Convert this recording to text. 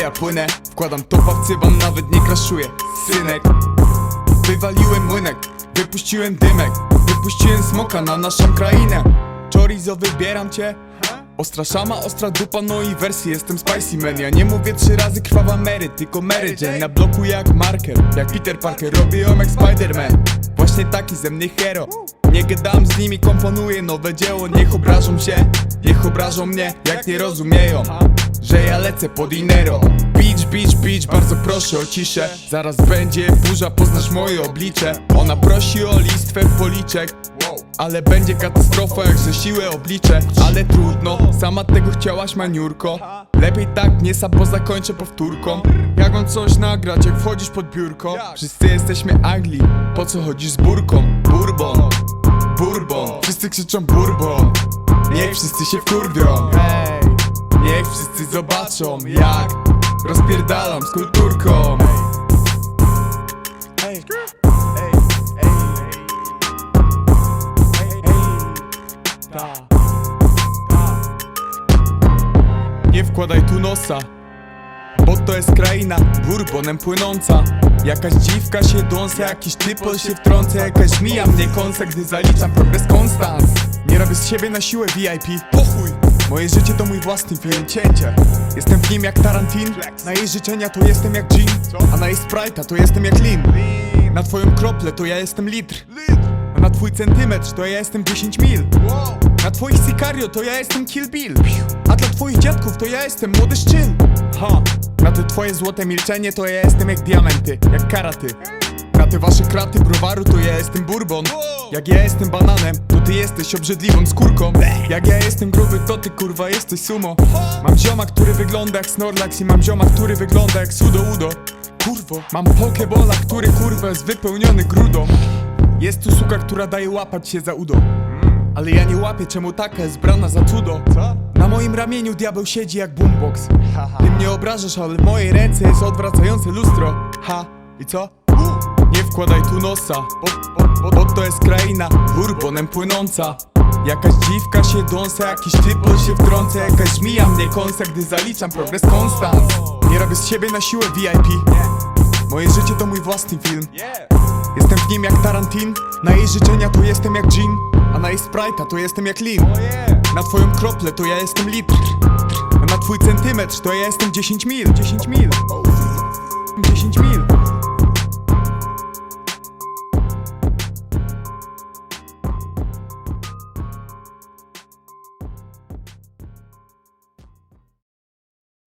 ja płynę. Wkładam topa w nawet nie kraszuję. Synek Wywaliłem młynek, wypuściłem dymek. Wypuściłem smoka na naszą krainę. Chorizo, wybieram cię. Ostra szama, ostra dupa, no i wersji Jestem spicy man, ja nie mówię trzy razy krwawa Mary Tylko Mary Jane, na bloku jak marker Jak Peter Parker, robię ją jak Spider-Man. Właśnie taki ze mnie hero. Nie gadam z nimi, komponuję nowe dzieło. Niech obrażą się, niech obrażą mnie Jak nie rozumieją, że ja lecę pod Inero Beach, beach, beach, bardzo proszę o ciszę. Zaraz będzie burza, poznasz moje oblicze. Ona prosi o listwę policzek ale będzie katastrofa jak ze siłę obliczę. Ale trudno, sama tego chciałaś maniurko. Lepiej tak, nie sam, bo zakończę powtórką. Jak mam coś nagrać, jak wchodzisz pod biurko? Wszyscy jesteśmy Angli, po co chodzisz z burką? Bourbon, bourbon, wszyscy krzyczą bourbon. Niech wszyscy się wkurwią niech wszyscy zobaczą jak Rozpierdalam z kulturką. Nie wkładaj tu nosa Bo to jest kraina bourbonem płynąca. Jakaś dziwka się dąsa, jakiś typol się wtrąca Jakaś mija mnie kąsa, gdy zaliczam progres konstans Nie robię z siebie na siłę VIP, pochuj Moje życie to mój własny film, cięcie. Jestem w nim jak Tarantin Na jej życzenia to jestem jak Jean A na jej Sprite'a to jestem jak Lin. Na twoją kroplę to ja jestem litr. A na twój centymetr to ja jestem 10 mil. Na twoich Sicario to ja jestem Kill Bill. A dla twoich dziadków to ja jestem młody szczyl Ha! Na te twoje złote milczenie to ja jestem jak diamenty, jak karaty. Na te wasze kraty browaru to ja jestem bourbon. Jak ja jestem bananem, to jesteś obrzydliwą skórką. Jak ja jestem gruby, to ty kurwa jesteś sumo. Mam zioma, który wygląda jak Snorlax I mam zioma, który wygląda jak Sudo Udo. Kurwo, mam pokebola, który kurwa jest wypełniony grudą. Jest tu suka, która daje łapać się za udo. Ale ja nie łapię, czemu taka jest brana za cudo. Na moim ramieniu diabeł siedzi jak boombox. Ty mnie obrażasz, ale w mojej ręce jest odwracające lustro. Ha, i co? Nie wkładaj tu nosa, bo, bo, bo, to jest kraina bourbonem płynąca. Jakaś dziwka się dąsa, jakiś typol się wtrąca Jakaś żmija mnie kąsa, gdy zaliczam progres konstans Nie robię z siebie na siłę VIP Moje życie to mój własny film. Jestem w nim jak Tarantin Na jej życzenia to jestem jak Jean A na jej Sprite'a to jestem jak Lin Na twoją kroplę to ja jestem litr. A na twój centymetr to ja jestem 10 mil. 10 mil